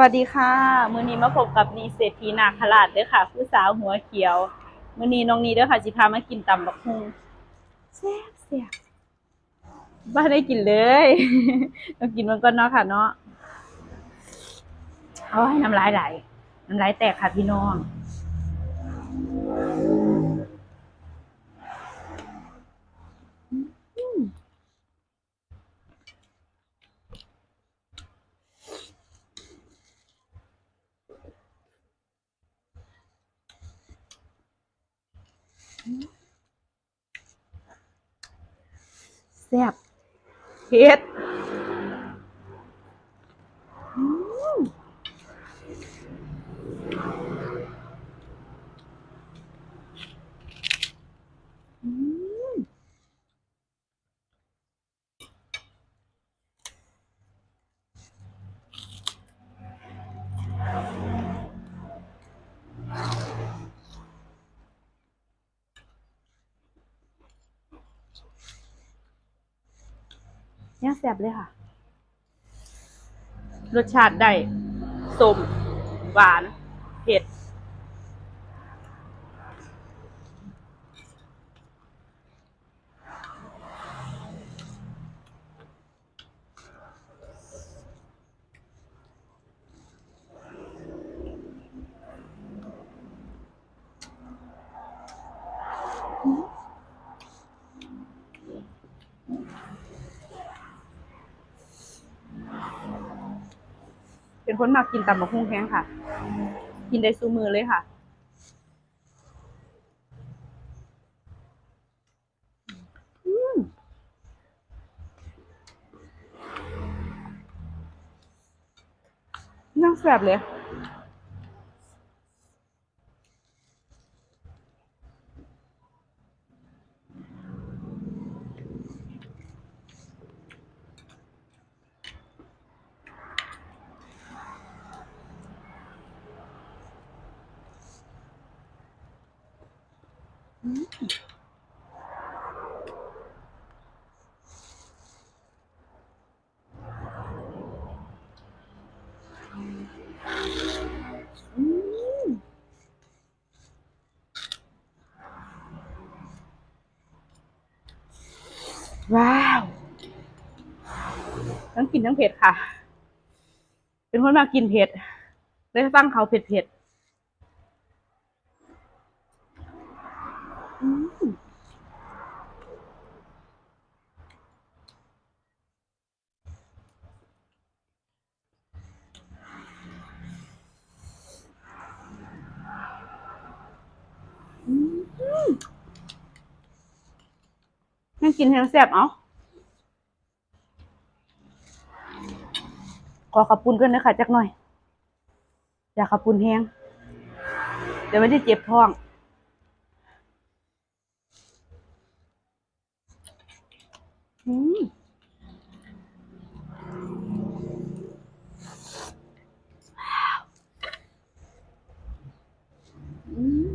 วัสดีค่ะ มื้อนี้มาพบกับนีเศรษฐีนาคราชเด้อค่ะ ผู้สาวหัวเขียว มื้อนี้น้องนีเด้อค่ะสิพามากินตำบักหุ่งแซ่บแซ่บบ้านได้กินเลยต้องกินมันก่อนเนาะค่ะ เนาะโอ้ยน้ำลายไหลน้ำลายแตกค่ะพี่น้อง แซ่บเผ็ดอืมอืม ยังแซ่บเลยค่ะ รสชาติได้สมหวาน เผ็ด เป็นคนมากกินตำบักหุ่งแห้งค่ะ กินได้ซูมือเลยค่ะอืมน่าแซ่บเลย อืม ว้าว ทั้งกินทั้งเผ็ดค่ะ เป็นคนมากินเผ็ดเลยฟังเขาเผ็ดเผ็ด อืมอืมยังกินแห้งแซ่บเอ้าขอขับปุ่นกันนะคะจักหน่อย อยากขับปุ่นแห้งเดี๋ยวไม่ได้เจ็บท้อง อืมอืม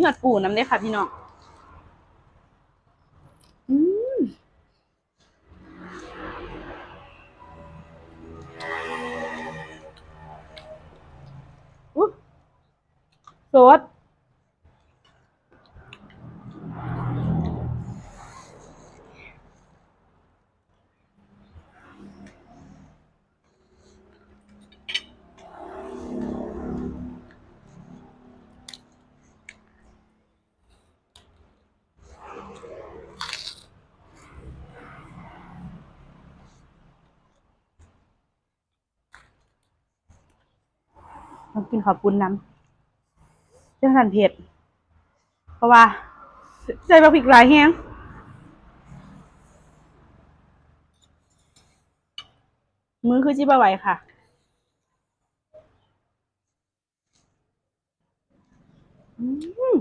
นี่หัดปูน้ำได้ค่ะพี่น้องอืมอุ๊ยสด ต้องกินขอบปุ้นน้ำเรื่องสันเผ็ด เพราะว่าใส่บะพริกหลายแห้งมือคือจิบะไหวค่ะอืม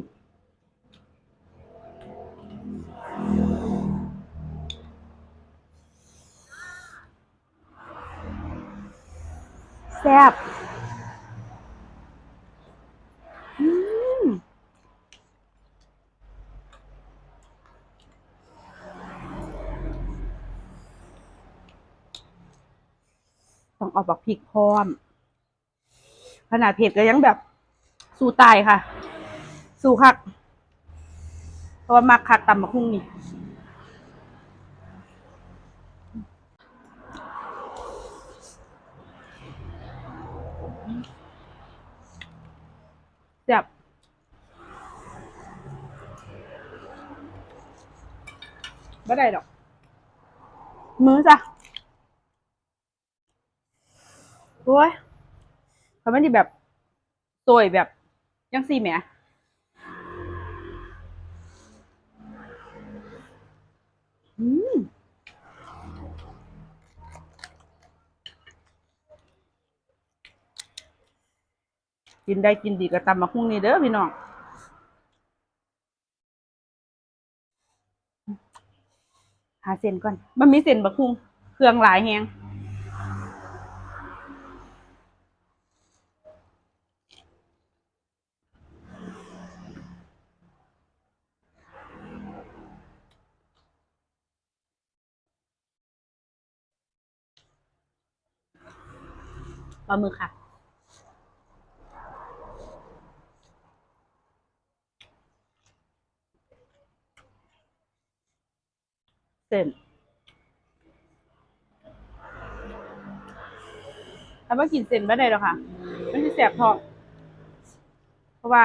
แซ่บอืม ต้อง เอาบักพริกพร้อม ขนาดเผ็ดก็ยังแบบ สู้ตายค่ะ สู้คัก เพราะว่ามักคักตำบักหุ่งนี่แซ่บไม่ได้ดอก มือจ้ะ โอ้ยเขาไม่ได้แบบสวยแบบยังสี่แหมอืมกินได้กินดีก็ตำมาคุ้งนี่เด้อพี่น้องหาเส้นก่อนมันมีเส้นบะคุ้งเครื่องหลายแฮง ปลาหมึกค่ะ เส้นถ้าว่ากินเส้นไม่ได้หรอกค่ะไม่ใช่แสบท้องเพราะว่า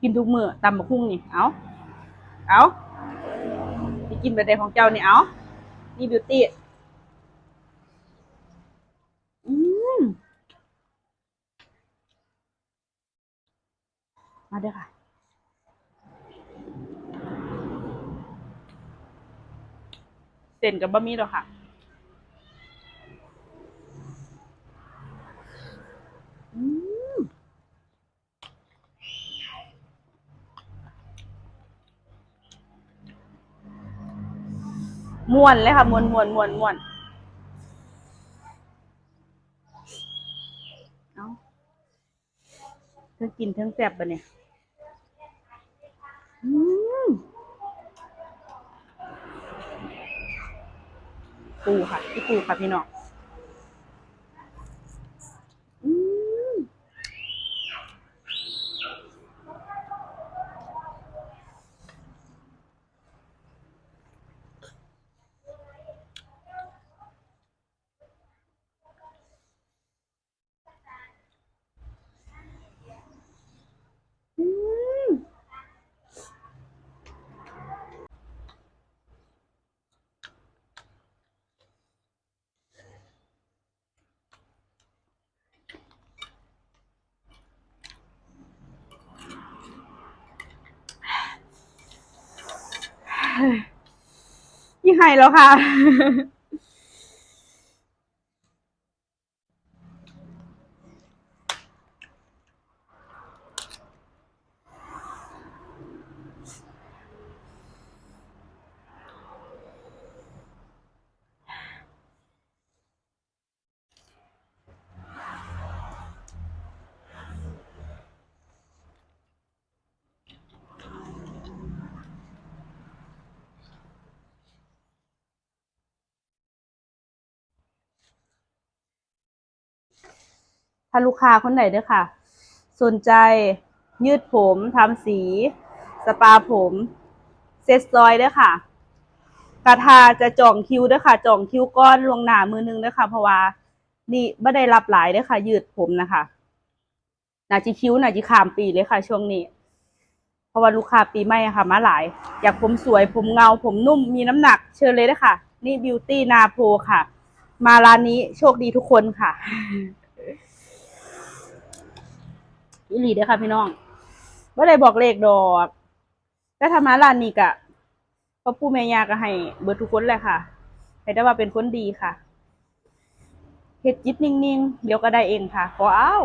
กินทุกมือตำบักหุ่งนี่ เอาเอาไปกินแบบใดของเจ้านี่เอานี่บิวตี้ อืม มาเด้อค่ะเส้นกับบะหมี่หรอกค่ะอืมม่วนเลยค่ะม่วนม่วนม่วนม่วนเอาเธอกินเทั้งแซ่บปะเนี่ยอืม ปูค่ะที่ปูค่ะพี่น้องอืม อืม ให้แล้วค่ะ ถ้าลูกค้าคนไหนเด้อค่ะ สนใจยืดผมทำสี สปาผม เซ็ตซอยเด้อค่ะกระทาจะจองคิวเด้อค่ะจองคิวก้อนลวงหนามือนึงด้อค่ะ เพราะว่านี่ไม่ได้รับหลายเด้อค่ะ ยืดผมนะคะหนาจะคิวหนาจะขามปีเลยค่ะ ช่วงนี้ เพราะว่าลูกค้าปีใหม่ค่ะ มาหลาย อยากผมสวยผมเงา ผมนุ่มมีน้ำหนักเชิญเลยเด้อค่ะนี่บิวตี้นาโพค่ะ มาร้านนี้โชคดีทุกคนค่ะ อีหลีเด้อค่ะพี่น้องว่าได้บอกเลขดอกแต่ถ้ามาร้านนี้กะพ่อปู่แม่ย่าก็ให้เบิดทุกคนแหละค่ะ ให้ได้ว่าเป็นคนดีค่ะเฮ็ดจิตนิ่งๆเดี๋ยวก็ได้เองค่ะ ขออ้าว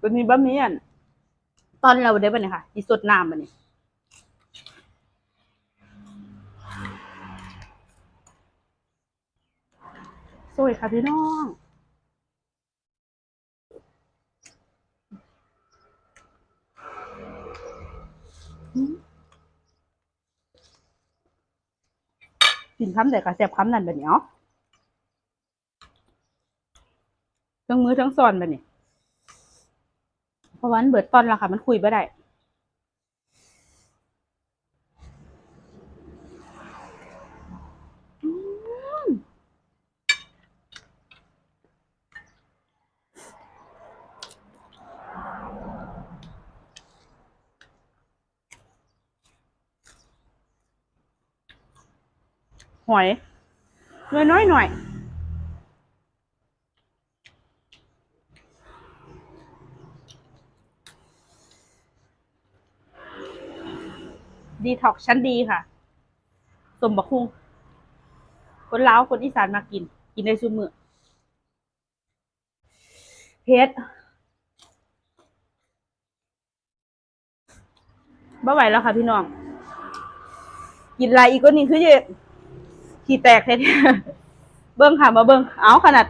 ตัวนี้บะหมี่อันตอนเราได้บ่เนี่ยค่ะอีสดน้ำบ่เนี่ย ตุ้ยค่ะพี่น้องกินคำแต่กระเสียบคำนั่นแบบนี้เนาะทั้งมือทั้งซอนแบบนี้เพราะวันเบิดตอนละค่ะ มันคุยไม่ได้ หอยน้อยน้อยหน่อยดีท็อกชั้นดีค่ะ สมบักคุงคนลาวคนอีสานมากิน กินได้ซุมือเพชรบ่ไหวแล้วค่ะพี่น้อง กินอะไรอีกก็นี่คือเยอะ ขี่แตกแท้ๆเบิ้งค่ะ มาเบิ้งเอาขนาด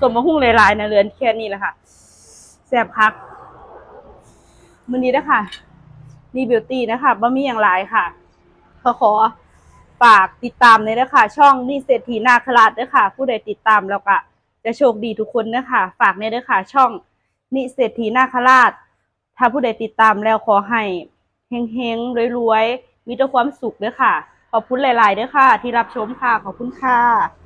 สมมะฮุ่งหลายๆนะเรือนแค่นี้แหละค่ะแซ่บคักมือนี้นะคะนี่บิวตี้นะคะบ่มีอย่างไรค่ะขอขอฝากติดตามเลยนะคะช่องนี่เศรษฐีนาคราชด้วยค่ะผู้ใดติดตามแล้วก็จะโชคดีทุกคนนะคะฝากในด้วยค่ะช่องนิเศรษฐีนาคราช ถ้าผู้ใดติดตามแล้วขอให้เฮงๆรวยๆมีแต่ความสุขด้วยค่ะ ขอบคุณหลายๆด้วยค่ะ ที่รับชมค่ะ ขอบคุณค่ะ